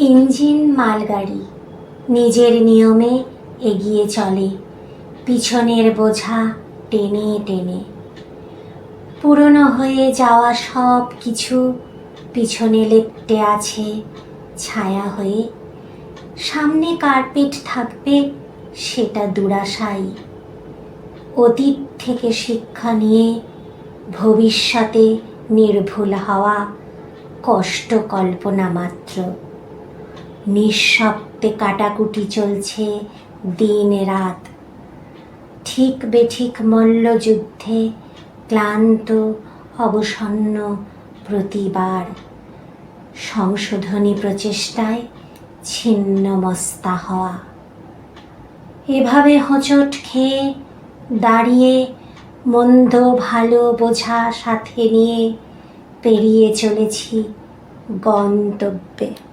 Engine মালগাড়ি নিজের নিয়মে এগিয়ে চলে, পিছনের বোঝা টেনে টেনে। পুরনো হয়ে যাওয়া সব কিছু পিছনে লেপ্টে আছে, ছায়া হয়ে। সামনে কার্পেট থাকবে সেটা দুরাশাই অতীত থেকে শিক্ষা নিয়ে ভবিষ্যতে নির্ভুল হওয়া কষ্ট কল্পনা মাত্র। নিঃশব্দে কাটাকুটি চলছে দিন রাত। ঠিক বেঠিক মল্লযুদ্ধে ক্লান্ত, অবসন্ন প্রতিবার সংশোধনী প্রচেষ্টায় ছিন্ন মস্তা হওয়া। এভাবে হোঁচট খেয়ে দাঁড়িয়ে মন্দ ভালো বোঝা সাথে নিয়ে পেরিয়ে চলেছি গন্তব্যে।